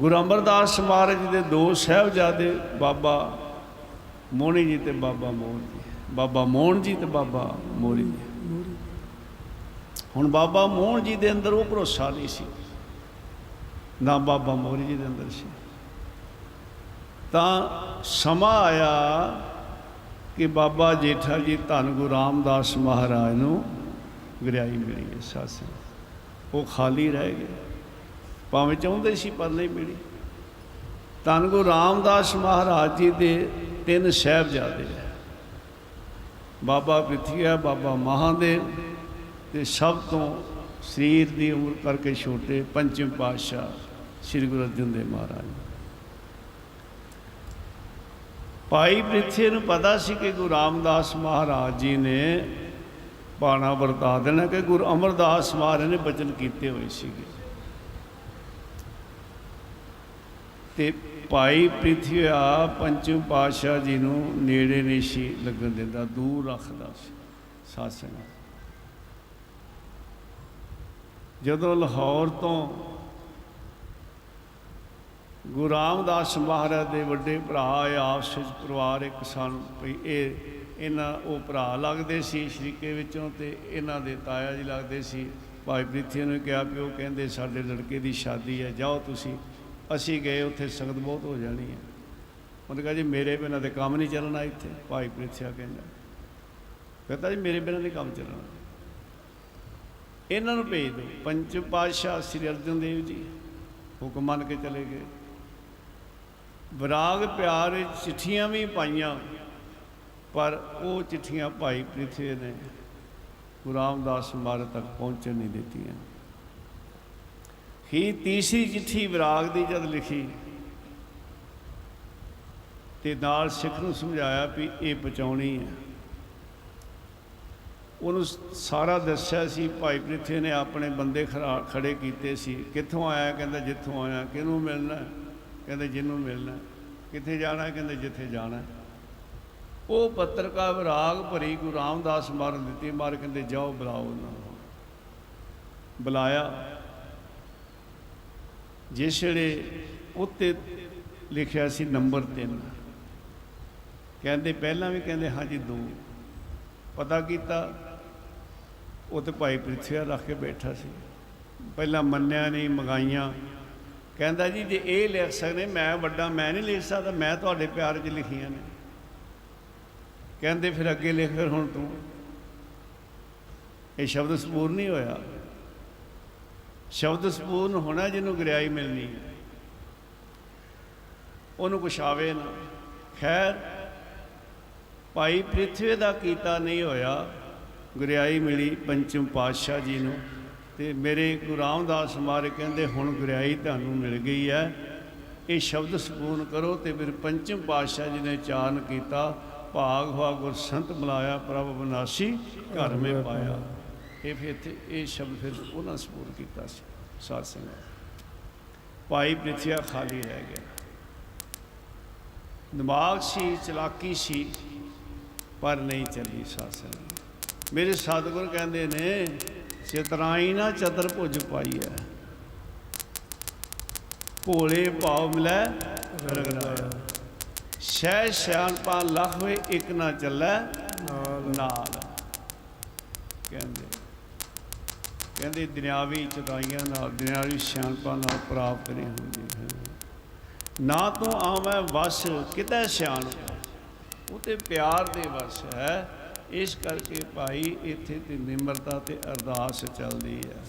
ਗੁਰੂ ਅਮਰਦਾਸ ਮਹਾਰਾਜ ਜੀ ਦੇ ਦੋ ਸਹਿਬਜ਼ਾਦੇ, ਬਾਬਾ ਮੋਹਣੀ ਜੀ ਤੇ ਬਾਬਾ ਮੋਹਨ ਜੀ। ਬਾਬਾ ਮੋਹਨ ਜੀ ਤੇ ਬਾਬਾ ਮੋਹਰੀ ਜੀ। ਹੁਣ ਬਾਬਾ ਮੋਹਨ ਜੀ ਦੇ ਅੰਦਰ ਉਹ ਭਰੋਸਾ ਨਹੀਂ ਸੀ। ਨਾ ਬਾਬਾ ਮੋਹਰੀ ਜੀ ਦੇ ਅੰਦਰ ਸੀ। ਤਾਂ ਸਮਾਂ ਆਇਆ ਕਿ ਬਾਬਾ ਜੇਠਾ ਜੀ ਧੰਨ ਗੁਰੂ ਰਾਮਦਾਸ ਮਹਾਰਾਜ ਨੂੰ ਗਰਿਆਈ ਮਿਲੀ ਹੈ ਉਹ ਖਾਲੀ ਰਹਿ ਗਏ। ਭਾਵੇਂ ਚਾਹੁੰਦੇ ਸੀ ਪਰ ਨਹੀਂ ਮਿਲੀ। ਧੰਨ ਗੁਰੂ ਰਾਮਦਾਸ ਮਹਾਰਾਜ ਜੀ ਦੇ ਤਿੰਨ ਸਹਿਬਜ਼ਾਦੇ ਹੈ ਬਾਬਾ ਪ੍ਰਿਥੀਆ ਬਾਬਾ ਮਹਾਦੇਵ ਤੇ ਸਭ ਤੋਂ ਸਰੀਰ ਦੀ ਉਮਰ ਕਰਕੇ ਛੋਟੇ ਪੰਚਮ ਪਾਤਸ਼ਾਹ ਸ੍ਰੀ ਗੁਰੂ ਅਰਜਨ ਦੇਵ ਮਹਾਰਾਜ। ਭਾਈ ਪ੍ਰਿਥੀ ਨੂੰ ਪਤਾ ਸੀ ਕਿ ਗੁਰੂ ਰਾਮਦਾਸ ਮਹਾਰਾਜ ਜੀ ਨੇ ਬਾਣਾ ਵਰਤਾ ਦੇਣਾ ਕਿ ਗੁਰੂ ਅਮਰਦਾਸ ਮਹਾਰਾਜ ਨੇ ਬਚਨ ਕੀਤੇ ਹੋਏ ਸੀਗੇ। ਤੇ ਭਾਈ ਪ੍ਰਿਥੀਆ ਪੰਚਮ ਪਾਤਸ਼ਾਹ ਜੀ ਨੂੰ ਨੇੜੇ ਨਹੀਂ ਸੀ ਲੱਗਣ ਦਿੰਦਾ, ਦੂਰ ਰੱਖਦਾ ਸੀ। ਸਾਸਨ ਜਦੋਂ ਲਾਹੌਰ ਤੋਂ ਗੁਰੂ ਰਾਮਦਾਸ ਮਹਾਰਾਜ ਦੇ ਵੱਡੇ ਭਰਾ ਆਪਸ ਵਿੱਚ ਪਰਿਵਾਰ ਇੱਕ ਸਨ, ਵੀ ਇਹ ਇਹਨਾਂ, ਉਹ ਭਰਾ ਲੱਗਦੇ ਸੀ ਸ਼ਰੀਕੇ ਵਿੱਚੋਂ ਤੇ ਇਹਨਾਂ ਦੇ ਤਾਇਆ ਜੀ ਲੱਗਦੇ ਸੀ। ਭਾਈ ਪ੍ਰੀਥੀ ਨੂੰ ਕਿਹਾ ਵੀ ਉਹ ਕਹਿੰਦੇ, ਸਾਡੇ ਲੜਕੇ ਦੀ ਸ਼ਾਦੀ ਹੈ, ਜਾਓ ਤੁਸੀਂ। ਅਸੀਂ ਗਏ ਉੱਥੇ, ਸੰਗਤ ਬਹੁਤ ਹੋ ਜਾਣੀ ਹੈ। ਉਹਨੇ ਕਿਹਾ ਜੀ, ਮੇਰੇ ਬਿਨਾਂ ਤੇ ਕੰਮ ਨਹੀਂ ਚੱਲਣਾ ਇੱਥੇ, ਭਾਈ ਪ੍ਰੀਥਿਆ ਕਹਿੰਦਾ। ਕਹਿੰਦਾ ਜੀ, ਮੇਰੇ ਬਿਨਾਂ ਨਹੀਂ ਕੰਮ ਚੱਲਣਾ। ਇਹਨਾਂ ਨੂੰ ਭੇਜ ਦਿਓ। ਪੰਜ ਪਾਤਸ਼ਾਹ ਸ੍ਰੀ ਅਰਜਨ ਦੇਵ ਜੀ ਹੁਕਮ ਮੰਨ ਕੇ ਚਲੇ ਗਏ। ਵਿਰਾਗ ਪਿਆਰ ਚਿੱਠੀਆਂ ਵੀ ਪਾਈਆਂ, ਪਰ ਉਹ ਚਿੱਠੀਆਂ ਭਾਈ ਪ੍ਰਿਥੀ ਨੇ ਗੁਰੂ ਰਾਮਦਾਸ ਮਹਾਰਾਜ ਤੱਕ ਪਹੁੰਚਣ ਨਹੀਂ ਦਿੱਤੀਆਂ। ਹੀ ਤੀਸਰੀ ਚਿੱਠੀ ਵਿਰਾਗ ਦੀ ਜਦ ਲਿਖੀ ਤੇ ਨਾਲ ਸਿੱਖ ਨੂੰ ਸਮਝਾਇਆ ਵੀ ਇਹ ਪਹੁੰਚਾਉਣੀ ਹੈ। ਉਹਨੂੰ ਸਾਰਾ ਦੱਸਿਆ ਸੀ, ਭਾਈ ਪ੍ਰਿਥੀ ਨੇ ਆਪਣੇ ਬੰਦੇ ਖੜਾ ਖੜੇ ਕੀਤੇ ਸੀ। ਕਿੱਥੋਂ ਆਇਆ? ਕਹਿੰਦਾ ਜਿੱਥੋਂ ਆਇਆ। ਕਿਹਨੂੰ ਮਿਲਣਾ? ਕਹਿੰਦੇ ਜਿਹਨੂੰ ਮਿਲਣਾ। ਕਿੱਥੇ ਜਾਣਾ? ਕਹਿੰਦੇ ਜਿੱਥੇ ਜਾਣਾ। ਉਹ ਪੱਤਰਕਾਰ ਵਿਰਾਗ ਭਰੀ ਗੁਰੂ ਰਾਮਦਾਸ ਮਾਰ ਦਿੱਤੀ। ਮਾਰ ਕਹਿੰਦੇ ਜਾਓ, ਬੁਲਾਓ ਨਾ। ਬੁਲਾਇਆ। ਜਿਸ ਵੇਲੇ ਉੱਤੇ ਲਿਖਿਆ ਸੀ ਨੰਬਰ 3 ਕਹਿੰਦੇ ਪਹਿਲਾਂ ਵੀ ਕਹਿੰਦੇ, ਹਾਂਜੀ, ਦੋ। ਪਤਾ ਕੀਤਾ, ਉਹ ਤੇ ਭਾਈ ਪ੍ਰਿਥਵੀਆ ਰੱਖ ਕੇ ਬੈਠਾ ਸੀ। ਪਹਿਲਾਂ ਮੰਨਿਆ ਨਹੀਂ, ਮੰਗਾਈਆਂ। ਕਹਿੰਦਾ ਜੀ, ਜੇ ਇਹ ਲਿਖ ਸਕਦੇ, ਮੈਂ ਵੱਡਾ, ਮੈਂ ਨਹੀਂ ਲਿਖ ਸਕਦਾ, ਮੈਂ ਤੁਹਾਡੇ ਪਿਆਰ 'ਚ ਲਿਖੀਆਂ ਨੇ। ਕਹਿੰਦੇ ਫਿਰ ਅੱਗੇ ਲਿਖ, ਫਿਰ ਹੁਣ ਤੂੰ। ਇਹ ਸ਼ਬਦ ਸਪੂਰਨ ਨਹੀਂ ਹੋਇਆ। ਸ਼ਬਦ ਸੰਪੂਰਨ ਹੋਣਾ ਜਿਹਨੂੰ ਗਰਿਆਈ ਮਿਲਣੀ ਹੈ। ਉਹਨੂੰ ਕੁਛ ਆਵੇ ਨਾ। ਖੈਰ, ਭਾਈ ਪ੍ਰਿਥਵੀ ਦਾ ਕੀਤਾ ਨਹੀਂ ਹੋਇਆ। ਗੁਰਿਆਈ ਮਿਲੀ ਪੰਚਮ ਪਾਤਸ਼ਾਹ ਜੀ ਨੂੰ ਤੇ ਮੇਰੇ ਗੁਰੂ ਰਾਮਦਾਸ ਮਾਰੇ ਕਹਿੰਦੇ, ਹੁਣ ਗੁਰਿਆਈ ਤੁਹਾਨੂੰ ਮਿਲ ਗਈ ਹੈ। ਇਹ ਸ਼ਬਦ ਸਪੂਰਨ ਕਰੋ ਤੇ ਫਿਰ ਪੰਚਮ ਪਾਤਸ਼ਾਹ ਜੀ ਨੇ ਚਾਰਨ ਕੀਤਾ। ਭਾਗ ਹੋਆ ਗੁਰ ਸੰਤ ਮਿਲਾਇਆ ਪ੍ਰਭ ਬਨਾਸੀ ਘਰ ਮੇ ਪਾਇਆ। ਇਹ ਫਿਰ ਇੱਥੇ ਇਹ ਸ਼ਬਦ ਫਿਰ ਉਹਨਾਂ ਸਪੂਰਨ ਕੀਤਾ ਸੀ ਸਾਧ ਸੰਗਤ। ਭਾਈ ਪ੍ਰਿਥਿਆ ਖਾਲੀ ਰਹਿ ਗਿਆ। ਦਿਮਾਗ ਸੀ ਚਲਾਕੀ ਸੀ ਪਰ ਨਹੀਂ ਚੱਲੀ ਸਾਸਨ ਮੇਰੇ ਸਤਿਗੁਰ ਕਹਿੰਦੇ ਨੇ ਚਤਰਾਈ ਨਾ ਚਤਰ ਭੁਜ ਪਾਈ ਹੈ ਭੋਲੇ ਭਾਵ ਮਿਲੈ ਰਗਰਾਇਆ ਸ਼ੈ ਸਿਆਣਪਾ ਲਖ ਵੇ ਇੱਕ ਨਾ ਚੱਲੈ ਨਾਲ। ਕਹਿੰਦੇ ਕਹਿੰਦੇ ਦੁਨਿਆਵੀ ਚਤਾਈਆਂ ਨਾਲ, ਦੁਨਿਆਵੀ ਸਿਆਣਪਾਂ ਨਾਲ ਪ੍ਰਾਪਤ ਨਹੀਂ ਹੁੰਦੀ ਹੈ। ਨਾ ਤੋਂ ਆਵੈ ਵਸ, ਕਿਤੇ ਸਿਆਣ ਉਹ ਤੇ ਪਿਆਰ ਦੇ ਵਸ ਹੈ। ਇਸ ਕਰਕੇ ਭਾਈ ਇੱਥੇ ਤੇ ਨਿਮਰਤਾ ਤੇ ਅਰਦਾਸ ਚੱਲਦੀ ਹੈ।